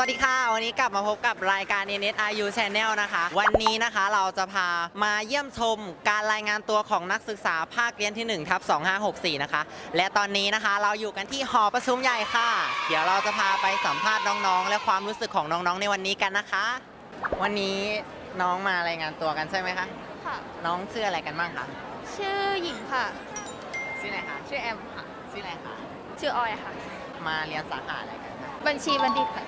สวัสดีค่ะ วันนี้กลับมาพบกับรายการ NSRU Channel นะคะ วันนี้นะคะเราจะพามาเยี่ยมชมการรายงานตัวของนักศึกษาภาคเรียนที่1ทับ2564 นะคะ และตอนนี้นะคะเราอยู่กันที่หอประชุมใหญ่ค่ะ เดี๋ยวเราจะพาไปสัมภาษณ์น้องๆ และความรู้สึกของน้องๆ ในวันนี้กันนะคะ วันนี้น้องมารายงานตัวกันใช่ไหมคะ ค่ะ น้องชื่ออะไรกันบ้างคะ ชื่อหญิงค่ะ ชื่ออะไรคะ ชื่อแอมค่ะ ชื่ออะไรคะ ชื่อออยค่ะ มาเรียนสาขาอะไรกันคะ บัญชีบัณฑิตค่ะ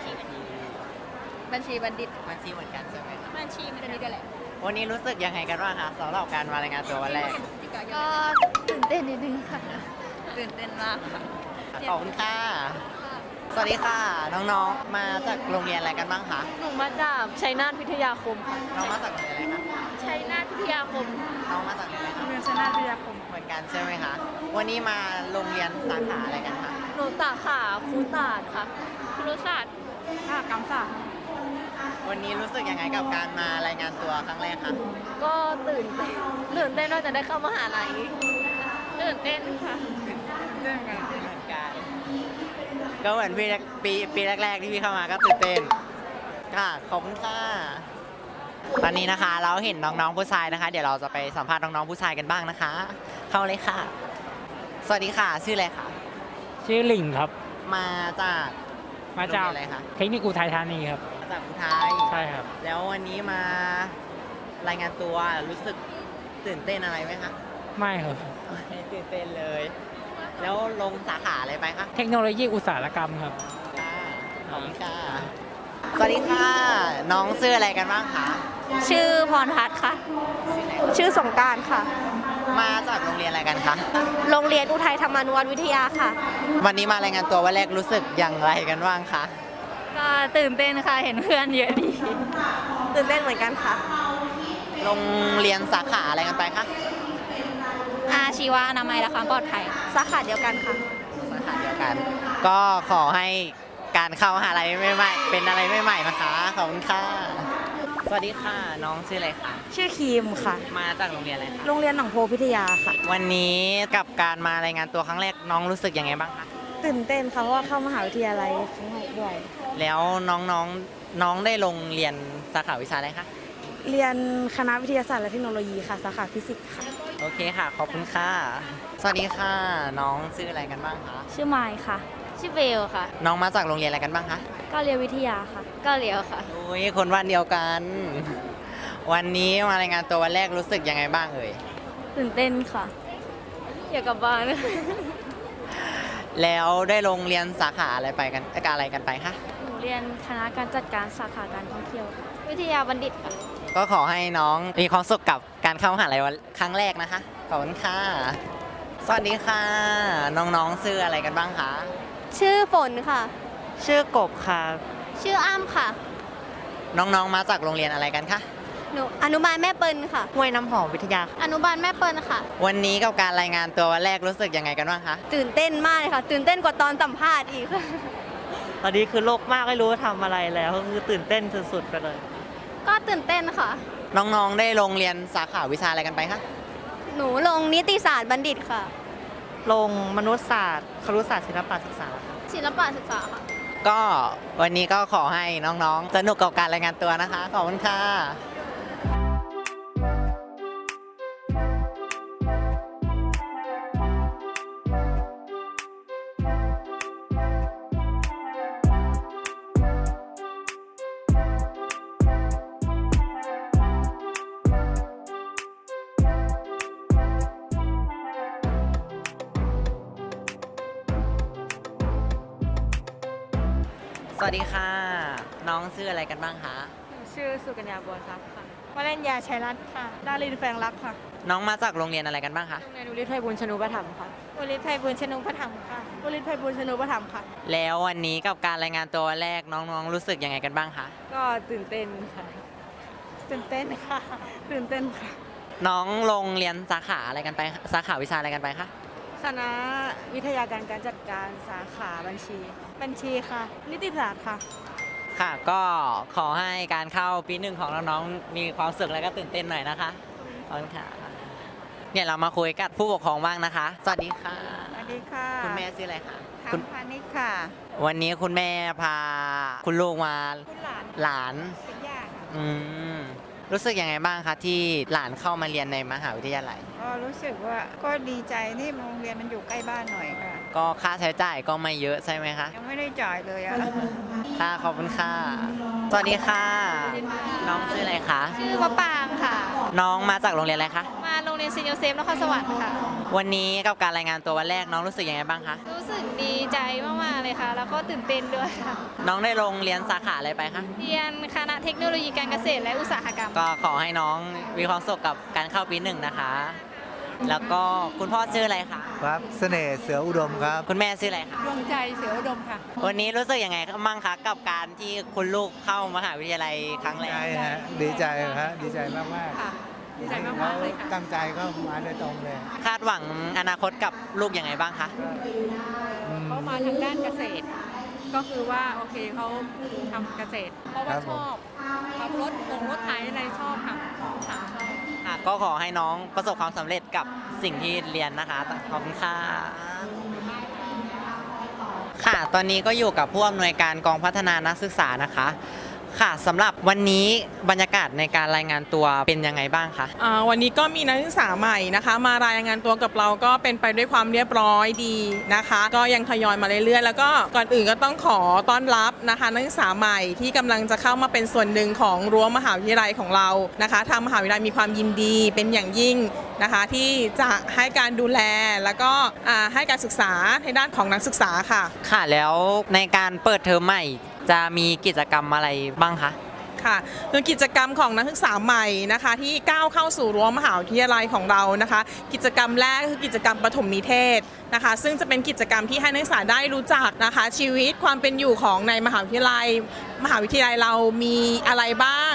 บัญชีบัณฑิตมันชีเหมือนกันใช่ไหมคะบัญชีบัณฑิตกันแหละวันนี้รู้สึกยังไงกันบ้างคะสำหรับการมารายงานตัววันแรกก็ตื่นเต้นนิดนึงค่ะ ตื่นเต้นมากค่ะขอบคุณค่ะ สวัสดีค่ะ น้องๆ มาจากโรงเรียนอะไรกันบ้างคะหนูมาจากชัยนาทพิทยาคมค่ะน้องมาจากโรงเรียนอะไรคะชัยนาทพิทยาคมน้องมาจากโรงเรียนอะไรคะเรียนชัยนาทพิทยาคมเหมือนกันใช่ไหมคะวันนี้มาโรงเรียนสาขาอะไรกันคะห นูตาขาครูศาสตร์ค่ะครูศาสตร์ค่ะกรรมศาสตร์วันนี้รู้สึกยังไงกับการมารายงานตัวครั้งแรกคะก็ตื่นเต้นตื่นเต้นว่าจะได้เข้ามหาลัยตื่นเต้นค่ะเหมือนกันก็เหมือนปีแรกปีปีแรก ๆ ที่พี่เข้ามาก็ตื่นเต้นค่ะขอบคุณค่ะตอนนี้นะคะเราเห็นน้องๆผู้ชายนะคะ เดี๋ยวเราจะไปสัมภาษณ์น้องๆผู้ชายกันบ้างนะคะ เข้าเลยค่ะ สวัสดีค่ะ ชื่ออะไรคะ ชื่อหลิงครับ มาจากมาจากโรงเรียนอะไรคะเทคนิคอุทัยธานีครับ มาจากอุทัยใช่ครับ แล้ววันนี้มารายงานตัวรู้สึกตื่นเต้นอะไรไหมคะไม่ครับ ไม่ตื่นเต้นเลย แล้วลงสาขาอะไรไปคะเทคโนโลยีอุตสาหกรรมครับ ค่ะขอบคุณค่ะสวัสดีค่ะ น้องชื่ออะไรกันบ้างคะ ชื่อพรพัฒน์ค่ะ ชื่ออะไรชื่อสงกรารค่ะ มาจากโรงเรียนอะไรกันคะ โรงเรียนอุทัยธรรมานุวัฒน์วิทยาค่ะ วันนี้มารายงานตัววันแรกรู้สึกอย่างไรกันบ้างคะ ก็ตื่นเต้นค่ะ เห็นเพื่อนเยอะดี ตื่นเต้นเหมือนกันค่ะ โรงเรียนสาขาอะไรกันไปคะ อาชีวะอนามัยและความปลอดภัยสาขาเดียวกันค่ะ สาขาเดียวกัน ก็ขอให้การเข้ามหาลัยไม่ใหม่ๆเป็นอะไรไม่ใหม่นะคะ ขอบคุณค่ะ สวัสดีค่ะ น้องชื่ออะไรคะชื่อครีมค่ะ มาจากโรงเรียนอะไรคะโรงเรียนหนองโพพิทยาค่ะ วันนี้กับการมารายงานตัวครั้งแรกน้องรู้สึกยังไงบ้างคะตื่นเต้นค่ะเพราะว่าเข้ามหาวิทยาลัยครั้งแรกด้วยแล้วน้องๆน้องน้องได้ลงเรียนสาขาวิชาอะไรคะเรียนคณะวิทยาศาสตร์และเทคโนโลยีค่ะ สาขาฟิสิกส์ค่ะ โอเคค่ะ ขอบคุณค่ะ สวัสดีค่ะ น้องชื่ออะไรกันบ้างคะชื่อไมค์ค่ะ ชื่อเบลค่ะ น้องมาจากโรงเรียนอะไรกันบ้างคะก็เรียนวิทยาค่ะ ก็เลี้ยวค่ะ อุ้ยคนบ้านเดียวกัน วันนี้มารายงานตัววันแรกรู้สึกยังไงบ้างเอ่ย ตื่นเต้นค่ะ อยากกลับบ้าน แล้วได้ลงเรียนสาขาอะไรไปกันเอ่ออะไรกันไปคะหนูเรียนคณะการจัดการสาขาการท่องเที่ยวค่ะวิทยาบัณฑิตค่ะ ก็ขอให้น้องมีความสุขกับการเข้ามหาลัยวันครั้งแรกนะคะ ขอบคุณค่ะ สวัสดีค่ะ น้องๆชื่ออะไรกันบ้างคะ ชื่อฝนค่ะ ชื่อกบค่ะชื่ออ้ำค่ะ น้องๆ มาจากโรงเรียนอะไรกันคะ หนูอนุบาลแม่เปิลค่ะ ห้วยน้ำหอมวิทยาอนุบาลแม่เปิลค่ะ วันนี้กับการรายงานตัววันแรกรู้สึกยังไงกันบ้างคะ ตื่นเต้นมากเลยค่ะ ตื่นเต้นกว่าตอนสัมภาษณ์อีกค่ะตอนนี้คือโลกมากไม่รู้ว่าทำอะไรแล้วก็คือตื่นเต้นสุดๆไปเลย ก็ตื่นเต้นค่ะ น้องๆ ได้ลงเรียนสาขาวิชาอะไรกันไปคะ หนูลงนิติศาสตร์บัณฑิตค่ะ ลงมนุษยศาสตร์ครุศาสตร์ศิลปศึกษาค่ะศิลปะศึกษาค่ะก็วันนี้ก็ขอให้น้องๆ สนุกกับการรายงานตัวนะคะ ขอบคุณค่ะ สวัสดีค่ะ น้องชื่ออะไรกันบ้างคะ ชื่อสุกัญญาบัวทรัพย์ค่ะวรัญญาชัยรัตน์ค่ะ ดารินแฟงรักค่ะ น้องมาจากโรงเรียนอะไรกันบ้างคะ โรงเรียนอุริไทยบุญชนุปถัมภ์ค่ะ อุริไทยบุญชนุปถัมภ์ค่ะ อุริไทยบุญชนุปถัมภ์ค่ะ แล้ววันนี้กับการรายงานตัววันแรกน้องๆรู้สึกยังไงกันบ้างคะ ก็ตื่นเต้นค่ะ ตื่นเต้นค่ะ ตื่นเต้นค่ะ น้องลงเรียนสาขาอะไรกันไป สาขาวิชาอะไรกันไปคะ คณะวิทยาการการจัดการสาขาบัญชี บัญชีค่ะ นิติศาสตร์ค่ะ ค่ะก็ขอให้การเข้าปีหนึ่งของน้องๆมีความสุขและก็ตื่นเต้นหน่อยนะคะขอบคุณค่ะเนี่ยเรามาคุยกับผู้ปกครองบ้างนะคะ สวัสดีค่ะ สวัสดีค่ะคุณแม่ชื่ออะไรคะไฮคุณพาณิชย์ค่ะ วันนี้คุณแม่พาคุณลูกมาคุณหลานหลาน เป็นย่าค่ะ อืม รู้สึกยังไงบ้างคะที่หลานเข้ามาเรียนในมหาวิทยาลัย ก็รู้สึกว่าก็ดีใจที่โรงเรียนมันอยู่ใกล้บ้านหน่อยค่ะ ก็ค่าใช้จ่ายก็ไม่เยอะใช่ไหมคะ ยังไม่ได้จ่ายเลยอะค่ะขอบคุณค่ะสวัสดีค่ะ น้องชื่ออะไรคะ ชื่อมะปางค่ะ น้องมาจากโรงเรียนอะไรคะ มาโรงเรียนซินโยเซฟนครสวรรค์ค่ะ วันนี้กับการรายงานตัววันแรกน้องรู้สึกยังไงบ้างคะ รู้สึกดีใจมากๆเลยค่ะ แล้วก็ตื่นเต้นด้วยค่ะ น้องได้ลงเรียนสาขาอะไรไปคะ เรียนคณะเทคโนโลยีการเกษตรและอุตสาหกรรม ก็ขอให้น้องมีความสุขกับการเข้าปีหนึ่งนะคะ แล้วก็คุณพ่อชื่ออะไรคะ ครับเสน่ห์เสืออุดมครับ คุณแม่ชื่ออะไรคะ ดวงใจเสืออุดมค่ะ วันนี้รู้สึกยังไงบ้างคะกับการที่คุณลูกเข้ามหาวิทยาลัยครั้งแรใจกฮะดีใจฮะดีใจมากมากค่ะดีใจมากๆเลยค่ะตั้งใจก็มาโดยตรงเลยคาดหวังอนาคตกับลูกยังไงบ้างคะอืมเขามาทางด้านเกษตร ก็คือว่าโอเคเขาทำเกษตร เพราะว่าครับชผม อบขับรถลงรถไถอะไรชอบค่ะค่ะชอบ ค่ะก็ขอให้น้องประสบความสำเร็จกับสิ่งที่เรียนนะคะ ขอบคุณค่ะ ค่ะ ตอนนี้ก็อยู่กับผู้อำนวยการกองพัฒนานักศึกษานะคะ ค่ะสำหรับวันนี้บรรยากาศในการรายงานตัวเป็นยังไงบ้างคะ อ่าวันนี้ก็มีนักศึกษาใหม่นะคะ มารายงานตัวกับเราก็เป็นไปด้วยความเรียบร้อยดีนะคะ ก็ยังทยอยมาเรื่อยๆ แล้วก็ก่อนอื่นก็ต้องขอต้อนรับนะคะ นักศึกษาใหม่ที่กำลังจะเข้ามาเป็นส่วนหนึ่งของรั้วมหาวิทยาลัยของเรานะคะทางมหาวิทยาลัยมีความยินดีเป็นอย่างยิ่งนะคะ ที่จะให้การดูแลแล้วก็อ่าให้การศึกษาในด้านของนักศึกษาค่ะ ค่ะแล้วในการเปิดเทอมใหม่ จะมีกิจกรรมอะไรบ้างคะ ค่ะโดยกิจกรรมของนักศึกษาใหม่นะคะ ที่ก้าวเข้าสู่รั้วมหาวิทยาลัยของเรานะคะ กิจกรรมแรกคือกิจกรรมปฐมนิเทศนะคะ ซึ่งจะเป็นกิจกรรมที่ให้นักศึกษาได้รู้จักนะคะ ชีวิตความเป็นอยู่ของในมหาวิทยาลัย มหาวิทยาลัยเรามีอะไรบ้าง